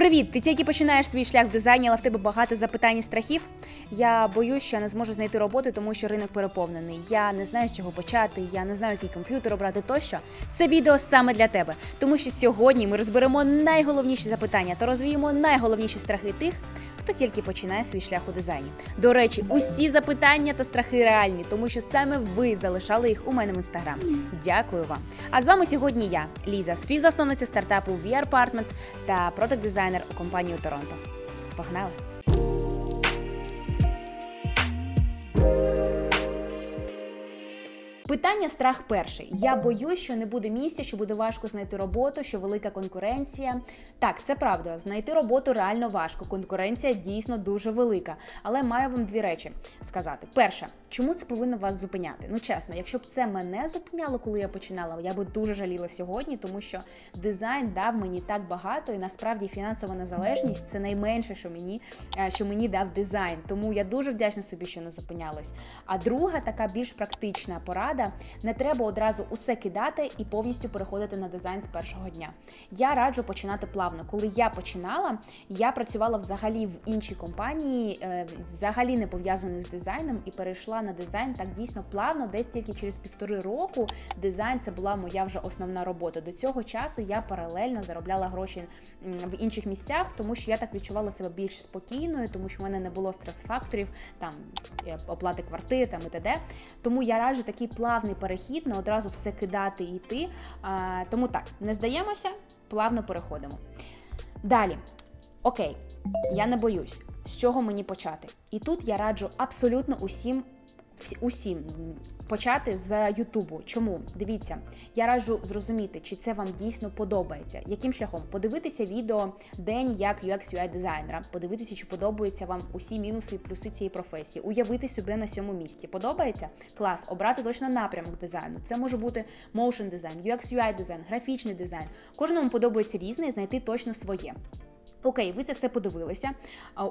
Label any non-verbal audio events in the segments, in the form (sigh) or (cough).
Привіт! Ти тільки починаєш свій шлях в дизайні, але в тебе багато запитань і страхів. Я боюсь, що не зможу знайти роботу, тому що ринок переповнений. Я не знаю, з чого почати, я не знаю, який комп'ютер обрати тощо. Це відео саме для тебе, тому що сьогодні ми розберемо найголовніші запитання та розвіємо найголовніші страхи тих, хто тільки починає свій шлях у дизайні. До речі, усі запитання та страхи реальні, тому що саме ви залишали їх у мене в інстаграм. Дякую вам. А з вами сьогодні я, Ліза, співзасновниця стартапу VR Apartments та продакт-дизайнер у компанії у Торонто. Погнали! Питання страх перший. Я боюсь, що не буде місця, що буде важко знайти роботу, що велика конкуренція. Так, це правда. Знайти роботу реально важко. Конкуренція дійсно дуже велика. Але маю вам дві речі сказати. Перше, чому це повинно вас зупиняти? Ну чесно, якщо б це мене зупиняло, коли я починала, я би дуже жаліла сьогодні, тому що дизайн дав мені так багато, і насправді фінансова незалежність це найменше, що мені е, що мені дав дизайн. Тому я дуже вдячна собі, що не зупинялась. А друга така більш практична порада: не треба одразу усе кидати і повністю переходити на дизайн з першого дня. Я раджу починати плавно. Коли я починала, я працювала взагалі в іншій компанії, е, взагалі не пов'язаною з дизайном, і перейшла на дизайн так дійсно плавно, десь тільки через півтори року. Дизайн це була моя вже основна робота. До цього часу я паралельно заробляла гроші в інших місцях, тому що я так відчувала себе більш спокійною, тому що в мене не було стрес-факторів, там е, оплати квартир там і т.д. Тому я раджу такий плавний перехід, не одразу все кидати і йти. Тому так, не здаємося, плавно переходимо. Далі, окей, я не боюсь, з чого мені почати. І тут я раджу абсолютно усім, усім почати з Ютубу. Чому? Дивіться, я раджу зрозуміти, чи це вам дійсно подобається. Яким шляхом? Подивитися відео день як UX UI дизайнера, подивитися, чи подобаються вам усі мінуси і плюси цієї професії, уявити себе на сьому місці. Подобається? Клас, обрати точно напрямок дизайну. Це може бути motion дизайн, UX UI дизайн, графічний дизайн. Кожному подобається різне і знайти точно своє. Окей, ви це все подивилися,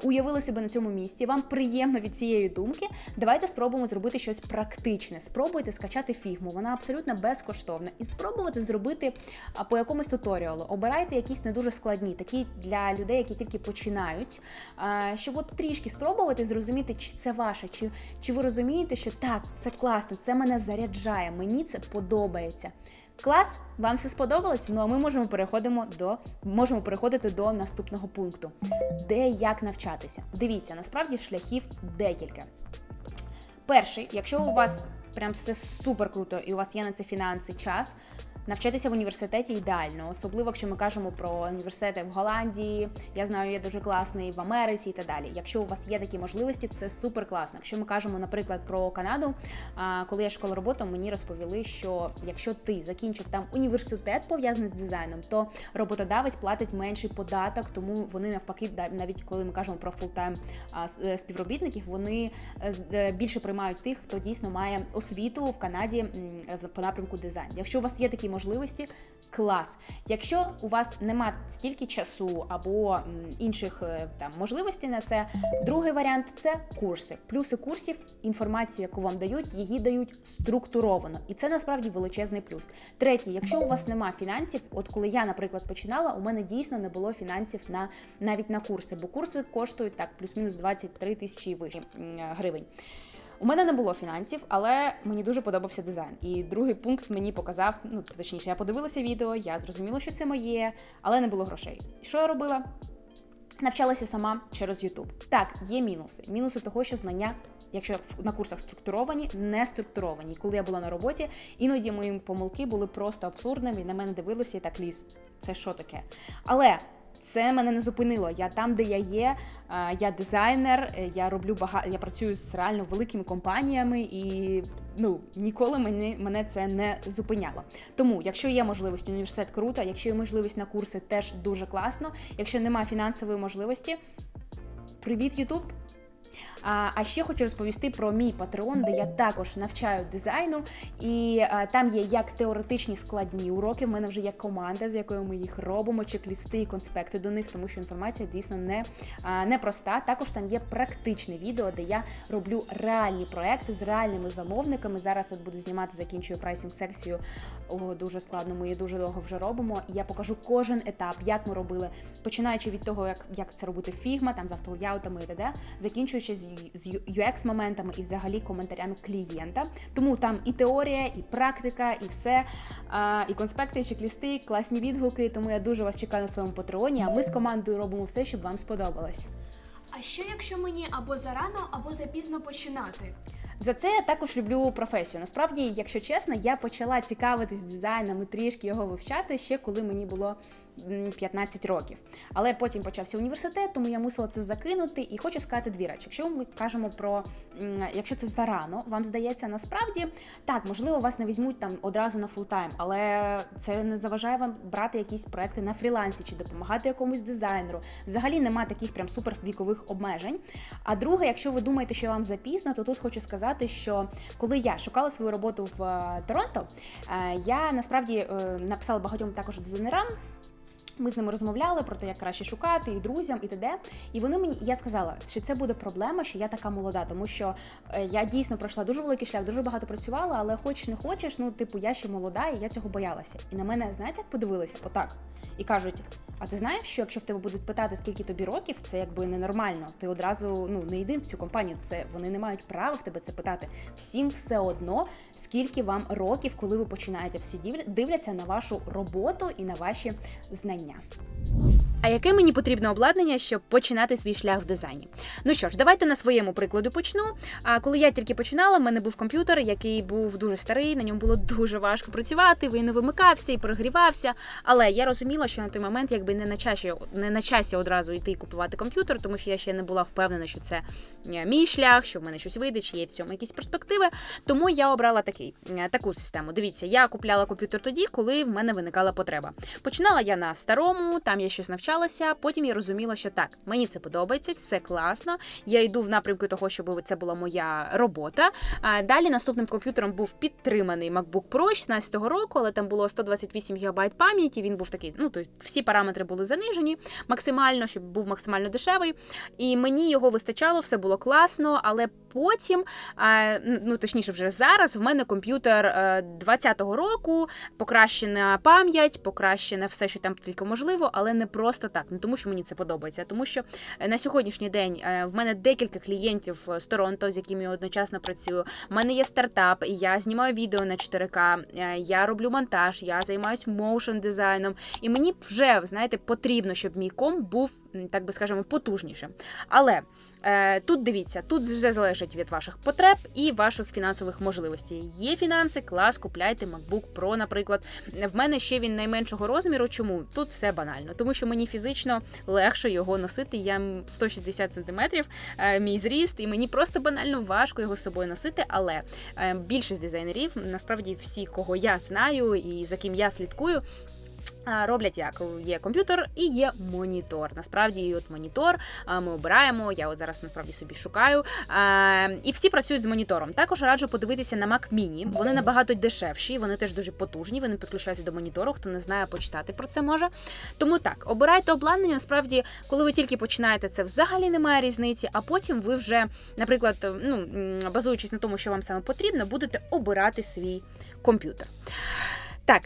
уявили себе на цьому місці. Вам приємно від цієї думки. Давайте спробуємо зробити щось практичне. Спробуйте скачати фігму, вона абсолютно безкоштовна, і спробувати зробити по якомусь туторіалу. Обирайте якісь не дуже складні, такі для людей, які тільки починають. Щоб от трішки спробувати зрозуміти, чи це ваше, чи, чи ви розумієте, що так, це класно, це мене заряджає, мені це подобається. Клас, вам все сподобалось? Ну а ми можемо переходимо до можемо переходити до наступного пункту, де як навчатися. Дивіться, насправді шляхів декілька. Перший, якщо у вас прям все супер круто, і у вас є на це фінанси, час. Навчатися в університеті ідеально, особливо якщо ми кажемо про університети в Голландії. Я знаю, є дуже класний в Америці і так далі. Якщо у вас є такі можливості, це супер класно. Якщо ми кажемо, наприклад, про Канаду, коли я школа роботу, мені розповіли, що якщо ти закінчив там університет пов'язаний з дизайном, то роботодавець платить менший податок, тому вони навпаки, навіть коли ми кажемо про фултайм е, співробітників, вони е, е, більше приймають тих, хто дійсно має освіту в Канаді по напрямку дизайн. Якщо у вас є такі можливості, клас. Якщо у вас нема стільки часу або інших е, там можливостей на це, другий варіант це курси. Плюси курсів, інформацію, яку вам дають, її дають структуровано, і це насправді величезний плюс. Третє, якщо у вас нема фінансів, от коли я, наприклад, починала, у мене дійсно не було фінансів на навіть на курси, бо курси коштують так плюс-мінус 23 тисячі м, гривень. У мене не було фінансів, але мені дуже подобався дизайн. І другий пункт мені показав, ну точніше, я подивилася відео, я зрозуміла, що це моє, але не було грошей. Що я робила? Навчалася сама через YouTube. Так, є мінуси. Мінуси того, що знання. Якщо на курсах структуровані, не структуровані. Коли я була на роботі, іноді мої помилки були просто абсурдними, і на мене дивилися і так ліз. Це що таке? Але це мене не зупинило. Я там, де я є, е, я дизайнер, е, я роблю багато, я працюю з реально великими компаніями, і ну ніколи мені мене це не зупиняло. Тому, якщо є можливість, університет круто, якщо є можливість на курси, теж дуже класно. Якщо немає фінансової можливості, привіт, Ютуб. А, а ще хочу розповісти про мій патреон, де я також навчаю дизайну, і а, там є як теоретичні складні уроки. В мене вже є команда, з якою ми їх робимо, чек-лісти і конспекти до них, тому що інформація дійсно не, а, не проста. Також там є практичне відео, де я роблю реальні проекти з реальними замовниками. Зараз от буду знімати, закінчую прайсінг секцію. О, дуже складно. Ми її дуже довго вже робимо. І я покажу кожен етап, як ми робили, починаючи від того, як, як це робити фігма, там з автоляутами і т.д., закінчуючи з, з UX моментами і взагалі коментарями клієнта. Тому там і теорія, і практика, і все, і конспекти, і чек-лісти, класні відгуки. Тому я дуже вас чекаю на своєму патреоні. А ми з командою робимо все, щоб вам сподобалось. А що якщо мені або зарано, або запізно починати? За це я також люблю професію. Насправді, якщо чесно, я почала цікавитись дизайном і трішки його вивчати ще коли мені було 15 років. Але потім почався університет, тому я мусила це закинути. І хочу сказати дві речі. Якщо ми кажемо про якщо це зарано, вам здається, насправді так, можливо, вас не візьмуть там одразу на фултайм, але це не заважає вам брати якісь проекти на фрілансі чи допомагати якомусь дизайнеру. Взагалі нема таких прям супер вікових обмежень. А друге, якщо ви думаєте, що вам запізно, то тут хочу сказати, що коли я шукала свою роботу в е, Торонто, е, я насправді е, написала багатьом також дизайнерам. Ми з ними розмовляли про те, як краще шукати, і друзям, і т.д. І вони мені, я сказала, що це буде проблема, що я така молода, тому що е, я дійсно пройшла дуже великий шлях, дуже багато працювала, але хоч не хочеш, ну типу, я ще молода, і я цього боялася. І на мене, знаєте, як подивилися? Отак. І кажуть: а ти знаєш, що якщо в тебе будуть питати, скільки тобі років, це якби ненормально. Ти одразу ну не йди в цю компанію. Це вони не мають права в тебе це питати. Всім все одно, скільки вам років, коли ви починаєте. Всі дивля- дивляться на вашу роботу і на ваші знання. А яке мені потрібно обладнання, щоб починати свій шлях в дизайні? Ну що ж, давайте на своєму прикладу почну. А коли я тільки починала, в мене був комп'ютер, який був дуже старий, на ньому було дуже важко працювати. Він не вимикався і прогрівався. Але я розуміла, що на той момент якби не на часі, не на часі одразу йти купувати комп'ютер, тому що я ще не була впевнена, що це е, мій шлях, що в мене щось вийде, чи є в цьому якісь перспективи. Тому я обрала такий е, таку систему. Дивіться, я купляла комп'ютер тоді, коли в мене виникала потреба. Починала я на старому, там я щось навчалася. Потім я розуміла, що так, мені це подобається, все класно. Я йду в напрямку того, щоб це була моя робота. Далі наступним комп'ютером був підтриманий MacBook Pro 16-го року, але там було 128 ГБ пам'яті. Він був такий, ну тобто всі параметри були занижені максимально, щоб був максимально дешевий. І мені його вистачало, все було класно, але потім, ну точніше, вже зараз в мене комп'ютер е, 20-го року, покращена пам'ять, покращене все, що там тільки можливо, але не просто так. Не тому, що мені це подобається, а тому що е, на сьогоднішній день е, в мене декілька клієнтів з Торонто, з якими я одночасно працюю. У мене є стартап, я знімаю відео на 4К, е, я роблю монтаж, я займаюся моушн дизайном. І мені вже знаєте, потрібно, щоб мій ком був так би скажемо потужнішим. Але Тут дивіться, тут все залежить від ваших потреб і ваших фінансових можливостей. Є фінанси, клас, купляйте MacBook Pro, наприклад. В мене ще він найменшого розміру. Чому? Тут все банально, тому що мені фізично легше його носити. Я м 160 сантиметрів, е, мій зріст, і мені просто банально важко його з собою носити. Але е, більшість дизайнерів, насправді всі, кого я знаю і за ким я слідкую. Роблять як є комп'ютер і є монітор. Насправді, от монітор ми обираємо. Я от зараз насправді собі шукаю. І всі працюють з монітором. Також раджу подивитися на Mac Mini. Вони набагато дешевші, вони теж дуже потужні. Вони підключаються до монітору. Хто не знає, почитати про це може. Тому так, обирайте обладнання. Насправді, коли ви тільки починаєте, це взагалі немає різниці. А потім ви вже, наприклад, ну базуючись на тому, що вам саме потрібно, будете обирати свій комп'ютер. Так,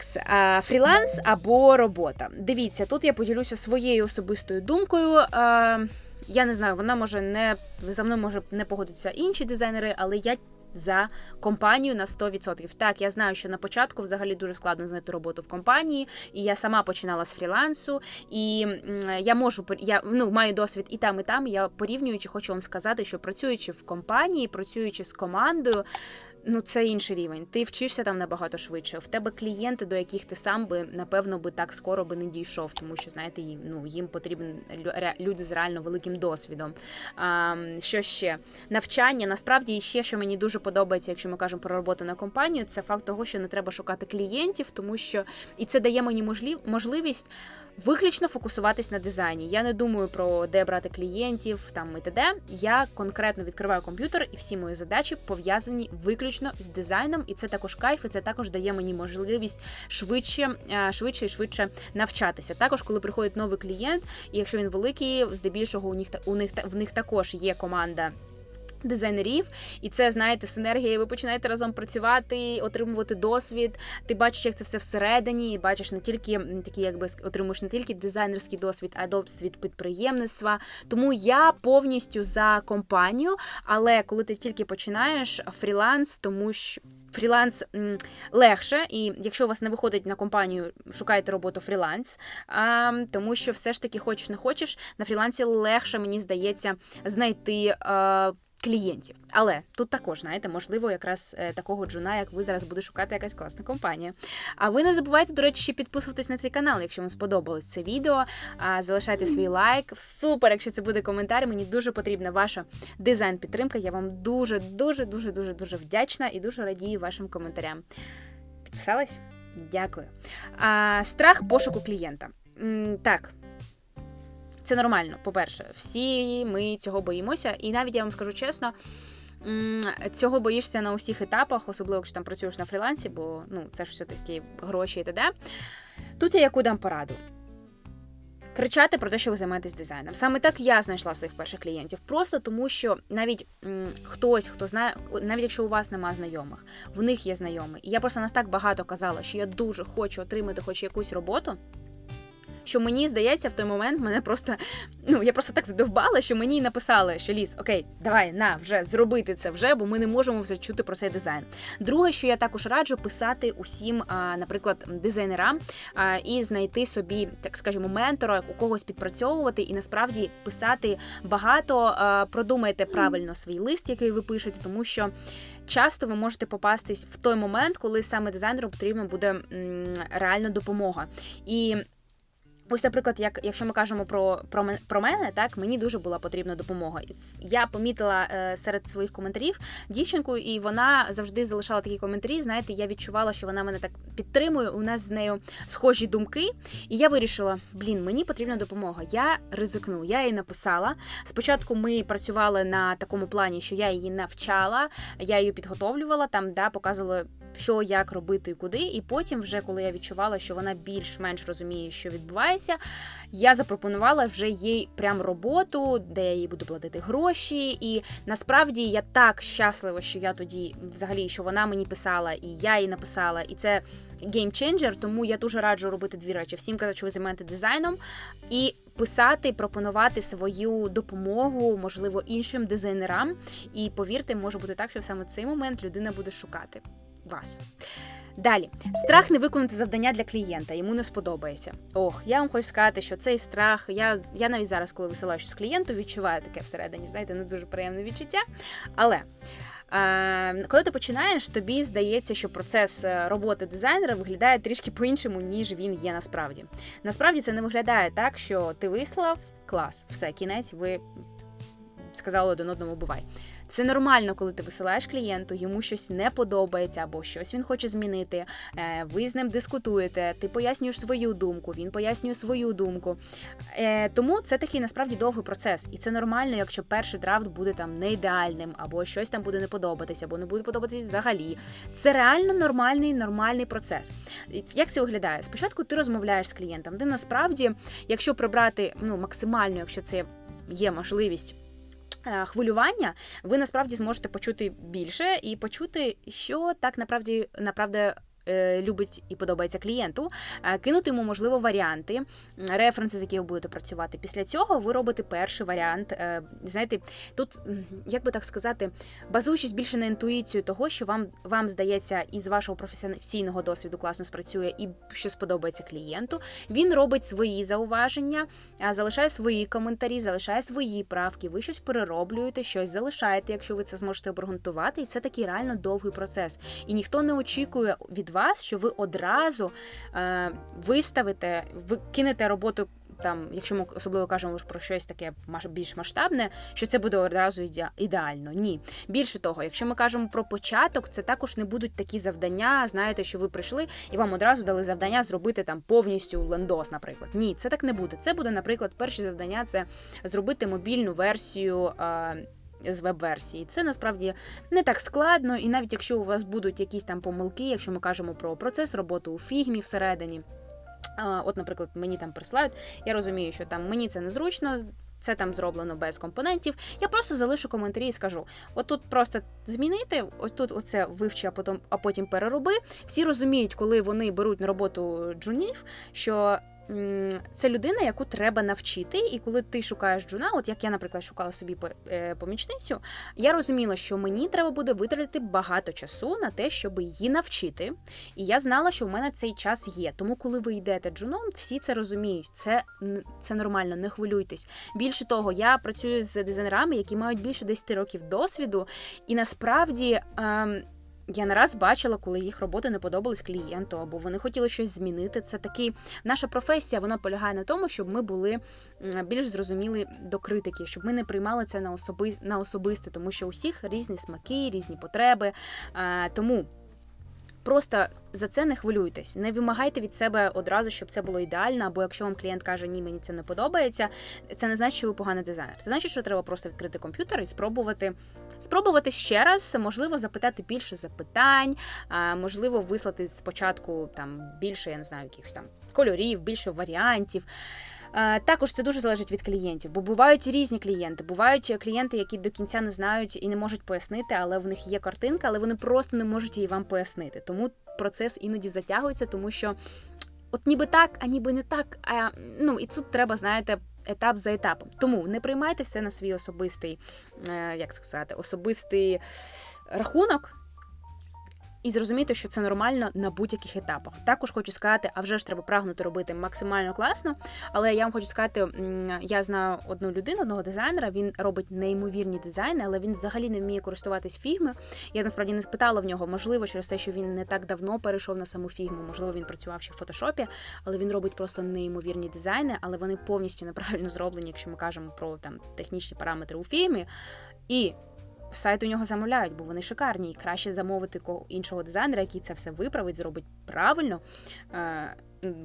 фріланс або робота. Дивіться, тут я поділюся своєю особистою думкою. Я не знаю, вона може не за мною може не погодитися інші дизайнери, але я за компанію на 100%. Так, я знаю, що на початку взагалі дуже складно знайти роботу в компанії, і я сама починала з фрілансу, і я можу я ну маю досвід і там, і там. Я порівнюючи, хочу вам сказати, що працюючи в компанії, працюючи з командою. Ну, це інший рівень. Ти вчишся там набагато швидше. В тебе клієнти, до яких ти сам би напевно би так скоро би не дійшов, тому що знаєте, їм ну їм потрібні лю- люди з реально великим досвідом. А, що ще навчання? Насправді ще що мені дуже подобається, якщо ми кажемо про роботу на компанію, це факт того, що не треба шукати клієнтів, тому що і це дає мені можливість виключно фокусуватись на дизайні. Я не думаю про де брати клієнтів там і т.д. Я конкретно відкриваю комп'ютер, і всі мої задачі пов'язані виключно з дизайном, і це також кайф, і це також дає мені можливість швидше, е, швидше і швидше навчатися. Також, коли приходить новий клієнт, і якщо він великий, здебільшого у них та- у них та- в них також є команда. Дизайнерів, і це знаєте, синергія. Ви починаєте разом працювати, отримувати досвід. Ти бачиш, як це все всередині, і бачиш не тільки такі, якби отримуєш не тільки дизайнерський досвід, а й досвід підприємництва. Тому я повністю за компанію. Але коли ти тільки починаєш фріланс, тому що фріланс легше, і якщо у вас не виходить на компанію, шукайте роботу фріланс. А, тому що все ж таки, хочеш не хочеш, на фрілансі легше, мені здається, знайти. А, Клієнтів, але тут також знаєте, можливо, якраз е, такого джуна, як ви зараз буде шукати якась класна компанія. А ви не забувайте, до речі, ще підписуватись на цей канал, якщо вам сподобалось це відео. Залишайте свій лайк. Супер, якщо це буде коментар. Мені дуже потрібна ваша дизайн-підтримка. Я вам дуже, дуже, дуже, дуже, дуже вдячна і дуже радію вашим коментарям. Підписались? Дякую. А, страх пошуку клієнта. Так. Це нормально, по-перше, всі ми цього боїмося, і навіть я вам скажу чесно, цього боїшся на усіх етапах, особливо якщо там працюєш на фрілансі, бо ну це ж все таки гроші і т.д. Тут я яку дам пораду. Кричати про те, що ви займаєтесь дизайном. Саме так я знайшла своїх перших клієнтів. Просто тому, що навіть м, хтось, хто знає, навіть якщо у вас нема знайомих, в них є знайомі. І я просто нас так багато казала, що я дуже хочу отримати хоч якусь роботу. Що мені здається, в той момент мене просто ну я просто так задовбала, що мені написали, що ліс, окей, давай на вже зробити це вже, бо ми не можемо вже чути про цей дизайн. Друге, що я також раджу писати усім, наприклад, дизайнерам і знайти собі, так скажімо, ментора, у когось підпрацьовувати, і насправді писати багато. Продумайте правильно свій лист, який ви пишете, тому що. Часто ви можете попастись в той момент, коли саме дизайнеру потрібна буде реальна допомога. І Ось, наприклад, як якщо ми кажемо про, про, про мене, так мені дуже була потрібна допомога. Я помітила е, серед своїх коментарів дівчинку, і вона завжди залишала такі коментарі. Знаєте, я відчувала, що вона мене так підтримує. У нас з нею схожі думки. І я вирішила: блін, мені потрібна допомога. Я ризикну. Я їй написала. Спочатку ми працювали на такому плані, що я її навчала, я її підготовлювала там, да, показувала. Що як робити і куди, і потім, вже коли я відчувала, що вона більш-менш розуміє, що відбувається, я запропонувала вже їй прям роботу, де я їй буду платити гроші. І насправді я так щаслива, що я тоді взагалі що вона мені писала, і я їй написала, і це геймченджер, тому я дуже раджу робити дві речі: всім казати, що ви займаєте дизайном, і писати, пропонувати свою допомогу, можливо, іншим дизайнерам. І повірте, може бути так, що саме цей момент людина буде шукати вас. Далі, страх не виконати завдання для клієнта, йому не сподобається. Ох, я вам хочу сказати, що цей страх, я, я навіть зараз, коли висилаю щось клієнту, відчуваю таке всередині, знаєте, не дуже приємне відчуття. Але е, коли ти починаєш, тобі здається, що процес е, роботи дизайнера виглядає трішки по-іншому, ніж він є насправді. Насправді це не виглядає так, що ти вислав клас, все, кінець, ви сказали один одному бувай. Це нормально, коли ти висилаєш клієнту, йому щось не подобається або щось він хоче змінити. е, Ви з ним дискутуєте, ти пояснюєш свою думку, він пояснює свою думку. Е, Тому це такий насправді довгий процес, і це нормально, якщо перший драфт буде там не ідеальним, або щось там буде не подобатися, або не буде подобатися взагалі. Це реально нормальний нормальний процес. Як це виглядає? Спочатку ти розмовляєш з клієнтом. Ти насправді, якщо прибрати ну максимально, якщо це є можливість хвилювання, ви насправді зможете почути більше і почути, що так направді направде. Е, Любить і подобається клієнту, е, кинути йому можливо варіанти, референси, з якими ви будете працювати. Після цього ви робите перший варіант. Е, Знаєте, тут як би так сказати, базуючись більше на інтуїцію того, що вам вам здається, із вашого професійного досвіду класно спрацює і що сподобається клієнту. Він робить свої зауваження, залишає свої коментарі, залишає свої правки. Ви щось перероблюєте, щось залишаєте, якщо ви це зможете обґрунтувати. І це такий реально довгий процес. І ніхто не очікує від вас, що ви одразу е, виставите, ви кинете роботу там, якщо ми особливо кажемо про щось таке більш масштабне, що це буде одразу іде- ідеально. Ні. Більше того, якщо ми кажемо про початок, це також не будуть такі завдання. Знаєте, що ви прийшли і вам одразу дали завдання зробити там повністю лендос, наприклад. Ні, це так не буде. Це буде, наприклад, перші завдання це зробити мобільну версію. е, з веб-версії. Це насправді не так складно, і навіть якщо у вас будуть якісь там помилки, якщо ми кажемо про процес роботи у фігмі всередині. От, наприклад, мені там присилають, я розумію, що там мені це незручно. Це там зроблено без компонентів. Я просто залишу коментарі і скажу: от тут просто змінити, ось тут оце вивчи, а потім, а потім перероби. Всі розуміють, коли вони беруть на роботу джунів, що це людина, яку треба навчити. І коли ти шукаєш джуна, от як я, наприклад, шукала собі е, помічницю, я розуміла, що мені треба буде витратити багато часу на те, щоб її навчити. І я знала, що в мене цей час є. Тому, коли ви йдете джуном, всі це розуміють. Це, це нормально, не хвилюйтесь. Більше того, я працюю з дизайнерами, які мають більше 10 років досвіду, і насправді. Ем, я не раз бачила, коли їх роботи не подобались клієнту, або вони хотіли щось змінити. Це такий наша професія, вона полягає на тому, щоб ми були більш зрозумілі до критики, щоб ми не приймали це на особи на особисте, тому що у всіх різні смаки, різні потреби. Е, тому просто за це не хвилюйтесь, не вимагайте від себе одразу, щоб це було ідеально. Або якщо вам клієнт каже, ні, мені це не подобається, це не значить, що ви поганий дизайнер. Це значить, що треба просто відкрити комп'ютер і спробувати. Спробувати ще раз, можливо, запитати більше запитань, можливо, вислати спочатку там більше, я не знаю, якихось там кольорів, більше варіантів. Е, Також це дуже залежить від клієнтів, бо бувають різні клієнти. Бувають клієнти, які до кінця не знають і не можуть пояснити, але в них є картинка, але вони просто не можуть її вам пояснити. Тому процес іноді затягується, тому що от ніби так, а ніби не так. А ну і тут треба, знаєте. Етап за етапом. Тому не приймайте все на свій особистий, е, як сказати, особистий рахунок. І зрозуміти, що це нормально на будь-яких етапах. Також хочу сказати, а вже ж треба прагнути робити максимально класно. Але я вам хочу сказати, я знаю одну людину, одного дизайнера. Він робить неймовірні дизайни, але він взагалі не вміє користуватись фігми. Я насправді не спитала в нього, можливо, через те, що він не так давно перейшов на саму фігму, можливо, він працював ще в фотошопі, але він робить просто неймовірні дизайни, але вони повністю неправильно (laughs) зроблені, якщо ми кажемо про там технічні параметри у фігмі. І сайт у нього замовляють, бо вони шикарні, і краще замовити іншого дизайнера, який це все виправить, зробить правильно. е,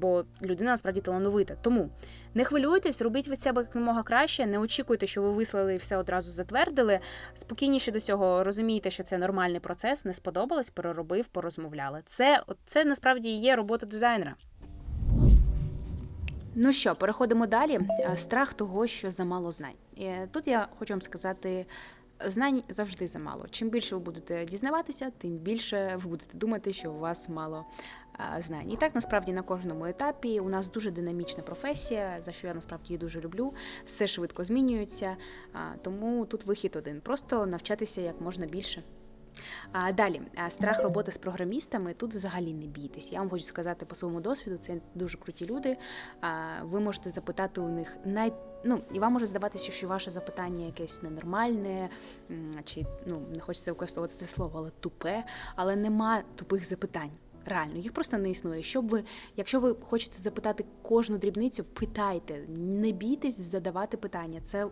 Бо людина насправді талановита. Тому не хвилюйтесь, робіть від себе якомога краще, не очікуйте, що ви вислали і все одразу затвердили. Спокійніше до цього розумійте, що це нормальний процес, не сподобалось, переробив, порозмовляли. Це, це насправді є робота дизайнера. Ну що, переходимо далі. Е, Страх того, що замало знань. Е, Тут я хочу вам сказати. Знань завжди замало. Чим більше ви будете дізнаватися, тим більше ви будете думати, що у вас мало знань. І так насправді на кожному етапі у нас дуже динамічна професія, за що я насправді її дуже люблю. Все швидко змінюється. Тому тут вихід один: просто навчатися як можна більше. А далі страх роботи з програмістами тут взагалі не бійтесь. Я вам хочу сказати по своєму досвіду, це дуже круті люди. Ви можете запитати у них най... ну, і вам може здаватися, що ваше запитання якесь ненормальне, чи ну не хочеться використовувати це слово, але тупе, але нема тупих запитань. Реально, їх просто не існує. Щоб ви, якщо ви хочете запитати кожну дрібницю, питайте, не бійтесь задавати питання. Це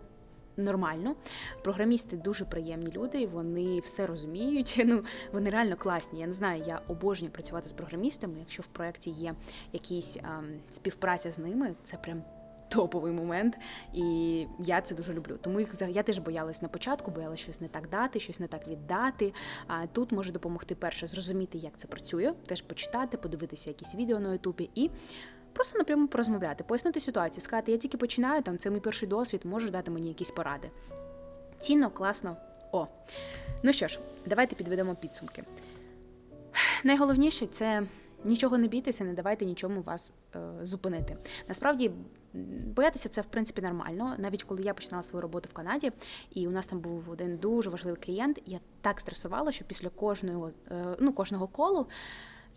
нормально. Програмісти дуже приємні люди, вони все розуміють. (laughs) Ну вони реально класні. Я не знаю, я обожнюю працювати з програмістами. Якщо в проєкті є якісь ем, співпраця з ними, це прям. Топовий момент, і я це дуже люблю. Тому їх я теж боялась на початку, боялась щось не так дати, щось не так віддати. А тут може допомогти перше зрозуміти, як це працює, теж почитати, подивитися якісь відео на Ютубі і просто напряму порозмовляти, пояснити ситуацію, сказати, я тільки починаю, там це мій перший досвід, можеш дати мені якісь поради. Цінно, класно. О. Ну що ж, давайте підведемо підсумки. Найголовніше це нічого не бійтеся, не давайте нічому вас е, зупинити. Насправді, боятися це в принципі нормально. Навіть коли я починала свою роботу в Канаді, і у нас там був один дуже важливий клієнт, я так стресувала, що після кожного, е, ну, кожного колу.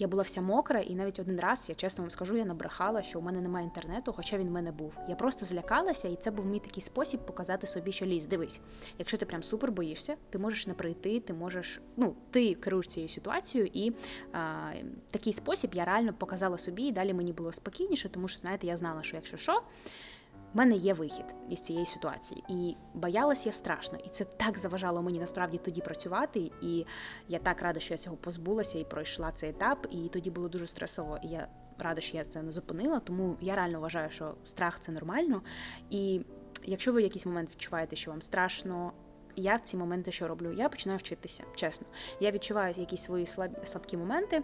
Я була вся мокра, і навіть один раз, я чесно вам скажу, я набрехала, що у мене немає інтернету, хоча він в мене був. Я просто злякалася, і це був мій такий спосіб показати собі, що ліс. Дивись, якщо ти прям супер боїшся, ти можеш не прийти, ти можеш, ну ти керуєш цією ситуацією, і а, такий спосіб я реально показала собі, і далі мені було спокійніше, тому що знаєте, я знала, що якщо що. В мене є вихід із цієї ситуації. І боялась я страшно. І це так заважало мені насправді тоді працювати. І я так рада, що я цього позбулася і пройшла цей етап. І тоді було дуже стресово. І я рада, що я це не зупинила. Тому я реально вважаю, що страх це нормально. І якщо ви в якийсь момент відчуваєте, що вам страшно. Я в ці моменти що роблю? Я починаю вчитися, чесно. Я відчуваю якісь свої слаб... слабкі моменти.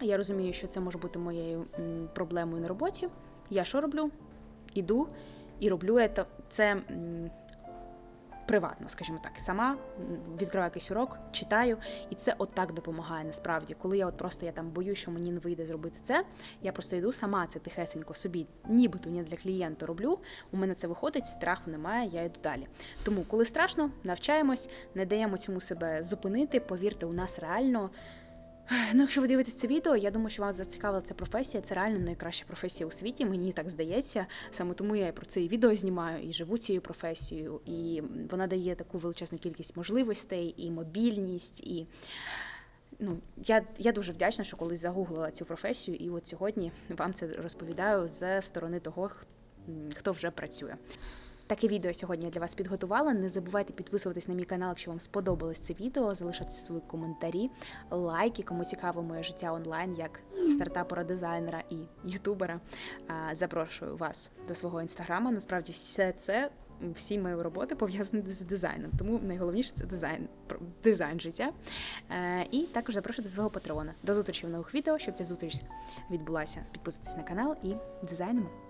Я розумію, що це може бути моєю проблемою на роботі. Я що роблю? Іду і роблю це, приватно, скажімо так. Сама відкриваю якийсь урок, читаю, і це отак допомагає насправді. Коли я от просто я там боюсь, що мені не вийде зробити це, я просто йду сама це тихесенько собі, нібито не для клієнта роблю. У мене це виходить, страху немає, я йду далі. Тому, коли страшно, навчаємось, не даємо цьому себе зупинити. Повірте, у нас реально. Ну, якщо ви дивитесь це відео, я думаю, що вас зацікавила ця професія. Це реально найкраща професія у світі. Мені так здається. Саме тому я про це і відео знімаю і живу цією професією. І вона дає таку величезну кількість можливостей, і мобільність, і ну я, я дуже вдячна, що колись загуглила цю професію, і от сьогодні вам це розповідаю з сторони того, хто вже працює. Таке відео сьогодні я для вас підготувала. Не забувайте підписуватись на мій канал, якщо вам сподобалось це відео, залишати свої коментарі, лайки, кому цікаво моє життя онлайн, як стартапера, дизайнера і ютубера. Запрошую вас до свого інстаграма. Насправді, все це. Всі мої роботи пов'язані з дизайном, тому найголовніше це дизайн, дизайн життя. Е, і також запрошую до свого патрона. До зустрічі в нових відео, щоб ця зустріч відбулася. Підписуйтесь на канал і дизайнемо.